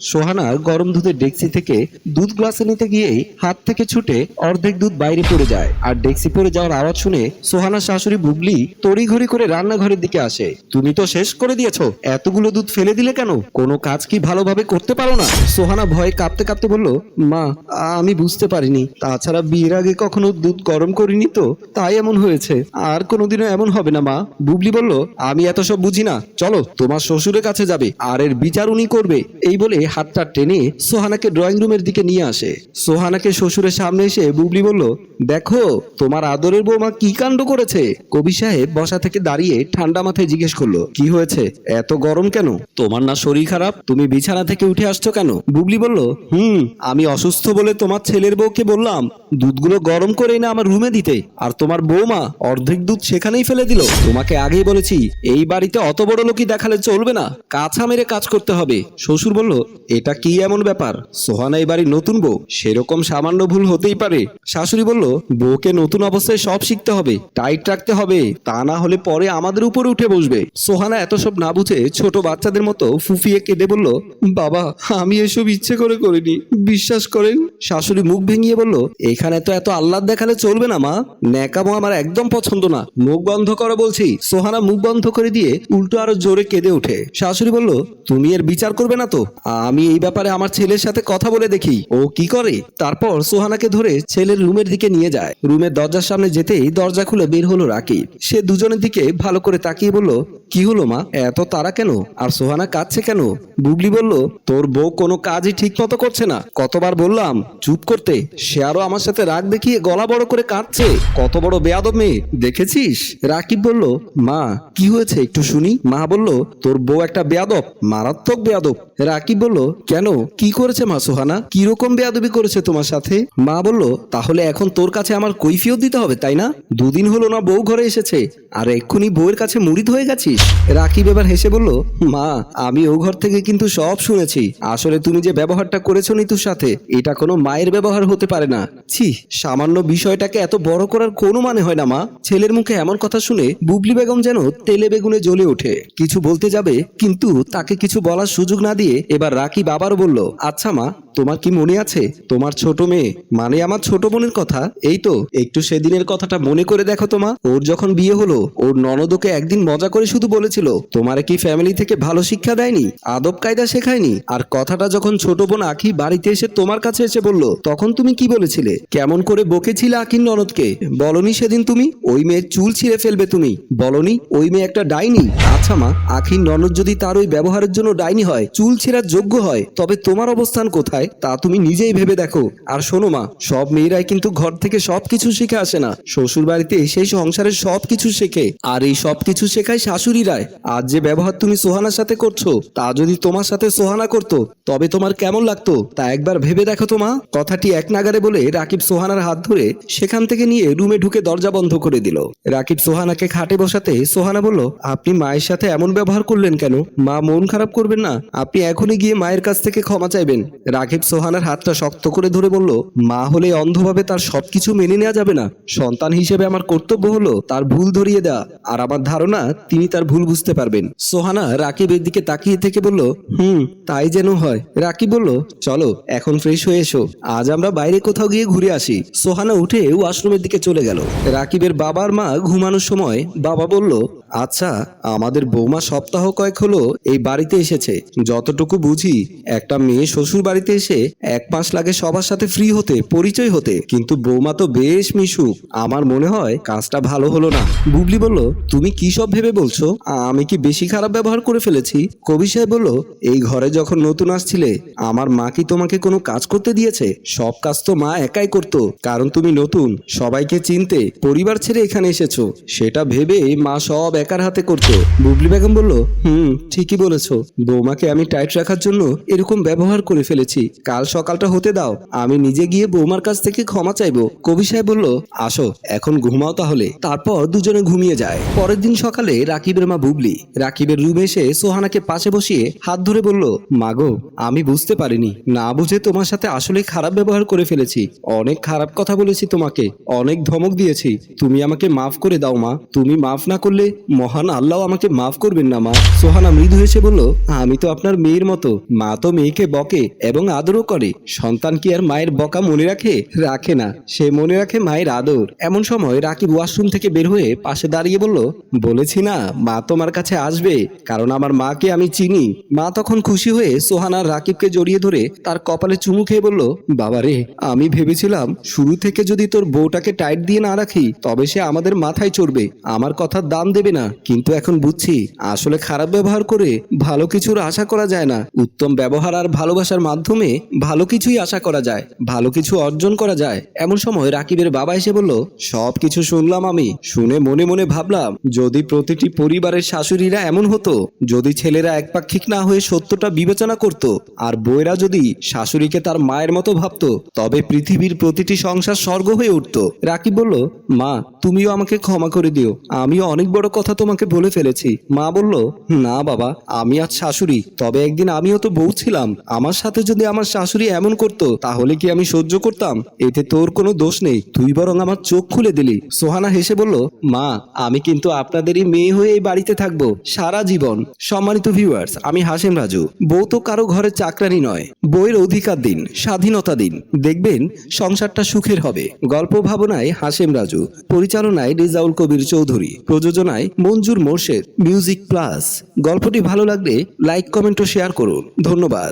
সোহানা গরম দুধের ডেক্সি থেকে দুধ গ্লাসে নিতে গিয়েই হাত থেকে ছুটে অর্ধেক দুধ বাইরে পড়ে যায়। আর ডেক্সি পড়ে যাওয়ার আওয়াজ শুনে সোহানার শাশুড়ি বুবলি তড়িঘড়ি করে রান্নাঘরের দিকে আসে। তুমি তো শেষ করে দিয়েছ, এতগুলো দুধ ফেলে দিলে কেন? কোনো কাজ কি ভালোভাবে করতে পারো না? সোহানা ভয়ে কাঁপতে কাঁপতে বলল, মা, আমি বুঝতে পারিনি। তাছাড়া বিয়ের আগে কখনো দুধ গরম করিনি তো? তাই এমন হয়েছে। আর কোনোদিনও এমন হবে না, মা। বুবলি বলল, আমি এত সব বুঝি না। চলো, তোমার শ্বশুরের কাছে যাবে। আর এর বিচার উনি করবে। এই বলে হাতটা টেনে সোহানাকে ড্রয়িং রুমের দিকে নিয়ে আসে। সোহানাকে শ্বশুরের সামনে এসে বুবলি বলল, দেখো, তোমার আদরের বৌমা কি কাণ্ড করেছে? কবি সাহেব বসা থেকে দাঁড়িয়ে ঠান্ডা মাথায় জিজ্ঞেস করল, কি হয়েছে? এত গরম কেন? তোমার না শরীর খারাপ? তুমি বিছানা থেকে উঠে আসছো কেন? বুবলি বলল, হুম, আমি অসুস্থ বলে তোমার ছেলের বউকে বললাম, দুধগুলো গরম করে এনে আমার রুমে দিতে, আর তোমার বৌমা অর্ধেক দুধ সেখানেই ফেলে দিল। তোমাকে আগেই বলেছি, এই বাড়িতে অত বড় লোকই দেখালে চলবে না কাছা মেরে কাজ করতে হবে। শ্বশুর বলল এটা কি এমন ব্যাপার? সোহানা এই নতুন বউ। সেরকম সামান্য ভুল হতেই পারে। শাশুড়ি বলল, বউকে নতুন অবস্থায় সব শিখতে হবে, টাইট রাখতে হবে, তা না হলে পরে আমাদের উপরে উঠে বসবে। সোহানা এত সব না বুঝে ছোট বাচ্চাদের মতো ফুফিয়ে কেঁদে বলল, বাবা, আমি এসব ইচ্ছে করে করিনি। বিশ্বাস করেন শাশুড়ি মুখ ভেঙিয়ে বলল, এখানে তো এত আহ্লাদ দেখালে চলবে না মা। ন্যাকামো আমার একদম পছন্দ না। মুখ বন্ধ করো বলছি। সোহানা মুখ বন্ধ করে দিয়ে উল্টো আরও জোরে কেঁদে ওঠে। শাশুড়ি বলল, তুমি এর বিচার করবে না তো? আমি এই ব্যাপারে আমার ছেলের সাথে কথা বলে দেখি। ও কি করে? তারপর সোহানাকে ধরে ছেলের রুমের দিকে নিয়ে যায়। রুমের দরজার সামনে যেতেই দরজা খুলে বের হলো রাকিব। সে দুজনের দিকে ভালো করে তাকিয়ে বলল কি হলো মা? এত তারা কেন? আর সোহানা কাঁদছে কেন? বুবলি বলল, তোর বউ কোনো কাজই ঠিক মতো করছে না। কতবার বললাম, চুপ করতে। সে আরও আমার সাথে রাগ দেখিয়ে গলা বড় করে কাঁদছে। কত বড় বেয়াদব মেয়ে, দেখেছিস? রাকিব বলল, মা, কি হয়েছে একটু শুনি। মা বলল, তোর বউ একটা বেয়াদব, মারাত্মক বেয়াদব। রাকিব বলল, কেন? কি করেছে মা সোহানা? কীরকম বেয়াদবি করেছে তোমার সাথে? মা বলল, তাহলে এখন তোর কাছে আমার কৈফিয়ত দিতে হবে, তাই না? দুদিন হলো না বউ ঘরে এসেছে, আর এক্ষুনি বউয়ের কাছে মুড়িদ হয়ে গেছিস রাকিব এবার হেসে বলল, মা, আমি ও ঘর থেকে কিন্তু সব শুনেছি। আসলে তুমি যে ব্যবহারটা করেছ নিতুর সাথে, এটা কোনো মায়ের ব্যবহার হতে পারে না। ছি, সামান্য বিষয়টাকে এত বড় করার কোনো মানে হয় না, মা। ছেলের মুখে এমন কথা শুনে বুবলি বেগম যেন তেলে বেগুনে জ্বলে ওঠে। কিছু বলতে যাবে, কিন্তু তাকে কিছু বলার সুযোগ না দিয়ে এবার রাকিব আবারও বলল আচ্ছা মা তোমার কি মনে আছে? তোমার ছোট মেয়ে? মানে আমার ছোট বোনের কথা? এই তো, একটু সেদিনের কথাটা মনে করে দেখো তোমা ওর যখন বিয়ে হলো, ওর ননদকে একদিন মজা করে শুধু বলেছিল, তোমার কি ফ্যামিলি থেকে ভালো শিক্ষা দেয়নি? আদব কায়দা শেখায়নি? আর কথাটা যখন ছোট বোন আখি বাড়িতে এসে তোমার কাছে এসে বলল, তখন তুমি কি বলেছিলে? কেমন করে বকেছিলে আখির ননদকে? বলনি সেদিন তুমি? ওই মেয়ের চুল ছিঁড়ে ফেলবে তুমি। বলনি? ওই মেয়ে একটা ডাইনি? আচ্ছা মা, আখির ননদ যদি তার ওই ব্যবহারের জন্য ডাইনি হয়, চুল ছেঁড়ার যোগ্য হয়, তবে তোমার অবস্থান কোথায়? তা তুমি নিজেই ভেবে দেখো। আর শোনো মা, সব মেয়েরাই কিন্তু ঘর থেকে সবকিছু শিখে আসে না। শ্বশুর বাড়িতে এসেই সংসারের সবকিছু শেখে, আর এই সবকিছু শেখায় শাশুড়িরায় আজ যে ব্যবহার তুমি সোহানার সাথে করছ, তা যদি তোমার সাথে সোহানা করতো, তবে তোমার কেমন লাগতো? তা একবার ভেবে দেখো তো মা। কথাটি এক নাগারে বলে রাকিব সোহানার হাত ধরে সেখান থেকে নিয়ে রুমে ঢুকে দরজা বন্ধ করে দিল। রাকিব সোহানাকে খাটে বসাতে সোহানা বলল, আপনি মায়ের সাথে এমন ব্যবহার করলেন কেন? মা মন খারাপ করবেন না। আপনি এখনই গিয়ে মায়ের কাছ থেকে ক্ষমা চাইবেন। রাকিব সোহানার হাতটা শক্ত করে ধরে বলল, মা হলে অন্ধভাবে তার সবকিছু মেনে নেওয়া যাবে না। সন্তান হিসেবে আমার কর্তব্য হলো তার ভুল ধরিয়ে দেওয়া। আর আমার ধারণা, তিনি তার ভুল বুঝতে পারবেন। সোহানা রাকিবের দিকে তাকিয়ে থেকে বলল, হুম, তাই যেন হয়। রাকিব বলল, চলো, এখন ফ্রেশ হয়ে এসো। আজ আমরা বাইরে কোথাও গিয়ে ঘুরে আসি। সোহানা উঠে ওয়াশরুমের দিকে চলে গেল। রাকিবের বাবার মা ঘুমানোর সময় বাবা বলল আচ্ছা আমাদের বৌমা সপ্তাহ কয়েক হলো এই বাড়িতে এসেছে। যতটুকু বুঝি, একটা মেয়ে শ্বশুর বাড়িতে এসে এক মাস লাগে সবার সাথে ফ্রি হতে, পরিচয় হতে। কিন্তু বৌমা তো বেশ মিশুক। আমার মনে হয় কাজটা ভালো হলো না। বুবলি বলল, তুমি কি সব ভেবে বলছো? আমি কি বেশি খারাপ ব্যবহার করে ফেলেছি? কবি সাহেব বলল, এই ঘরে যখন নতুন আসছিলে, আমার মা কি তোমাকে কোনো কাজ করতে দিয়েছে? সব কাজ তো মা একাই করতো। কারণ তুমি নতুন, সবাইকে চিনতে, পরিবার ছেড়ে এখানে এসেছ। সেটা ভেবে মা সব একার হাতে করতো। বুবলি বেগম বলল, হুম, ঠিকই বলেছ। বৌমাকে আমি টাইট রাখার জন্য এরকম ব্যবহার করে ফেলেছি। কাল সকালটা হতে দাও। আমি নিজে গিয়ে বৌমার কাছ থেকে ক্ষমা চাইব। কবি সাহেব বলল, আসো, এখন ঘুমাও তাহলে। তারপর দুজনে ঘুমিয়ে যায়। পরের দিন সকালে রাকিবের মা বুবলি, রাকিবের রুমে এসে সোহানাকে পাশে বসিয়ে হাত ধরে বলল, মাগো, আমি বুঝতে পারিনি। না বুঝে তোমার সাথে আসলে খারাপ ব্যবহার করে ফেলেছি। অনেক খারাপ কথা বলেছি তোমাকে। অনেক ধমক দিয়েছি। তুমি আমাকে মাফ করে দাও মা। তুমি মাফ না করলে মহান আল্লাহ আমাকে মাফ করবেন না, মা। সোহানা মৃদু হেসে বলল, আমি তো আপনার মেয়ের মতো। মা তো মেয়েকে বকে এবং আদরও করে। সন্তান কি আর মায়ের বকা মনে রাখে? রাখে না। সে মনে রাখে মায়ের আদর। এমন সময় রাকিব ওয়াশরুম থেকে বের হয়ে পাশে দাঁড়িয়ে বলল, বলেছি না, মা তোমার কাছে আসবে, কারণ আমার মাকে আমি চিনি। মা তখন খুশি হয়ে সোহানার রাকিবকে জড়িয়ে ধরে তার কপালে চুমু খেয়ে বলল, বাবা রে, আমি ভেবেছিলাম শুরু থেকে যদি তোর বউটাকে টাইট দিয়ে না রাখি, তবে সে আমাদের মাথায় চড়বে। আমার কথার দাম দেবে না। কিন্তু এখন বুঝছি, আসলে খারাপ ব্যবহার করে ভালো কিছুর আশা করা যায় না। উত্তম ব্যবহার আর ভালোবাসার মাধ্যমে ভালো কিছুই আশা করা যায়, ভালো কিছু অর্জন করা যায়। এমন সময় রাকিবের বাবা এসে বলল সব কিছু শুনলাম আমি। শুনে মনে মনে ভাবলাম, যদি প্রতিটি পরিবারের শাশুড়িরা এমন হতো, যদি ছেলেরা একপাক্ষিক না হয়ে সত্যটা বিবেচনা করত, আর বউয়েরা যদি শাশুড়িকে তার মায়ের মতো ভাবতো, তবে পৃথিবীর প্রতিটি সংসার স্বর্গ হয়ে উঠত। রাকিব বলল, মা, তুমিও আমাকে ক্ষমা করে দিও। আমিও অনেক বড় কথা তোমাকে বলে ফেলেছি। মা বলল, না বাবা, আমি আজ শাশুড়ি। তবে একদিন আমিও তো বউ ছিলাম। আমার সাথে যদি আমার শাশুড়ি এমন করতো, তাহলে কি আমি সহ্য করতাম? এতে তোর কোনো দোষ নেই। তুই বরং আমার চোখ খুলে দিলি। সোহানা হেসে বলল, মা, আমি কিন্তু আপনাদেরই মেয়ে হয়ে এই বাড়িতে থাকব। সারা জীবন। সম্মানিত ভিউয়ার্স আমি হাসেম রাজু। বউ তো কারও ঘরে চাকরানি নয়। বইয়ের অধিকার দিন, স্বাধীনতা দিন। দেখবেন, সংসারটা সুখের হবে। গল্প ভাবনায় হাসেম রাজু, পরিচালনায় রিজাউল কবির চৌধুরী, প্রযোজনায় মঞ্জুর মোর্শেদ মিউজিক প্লাস গল্পটি ভালো লাগলে লাইক কমেন্ট ও শেয়ার করুন। ধন্যবাদ।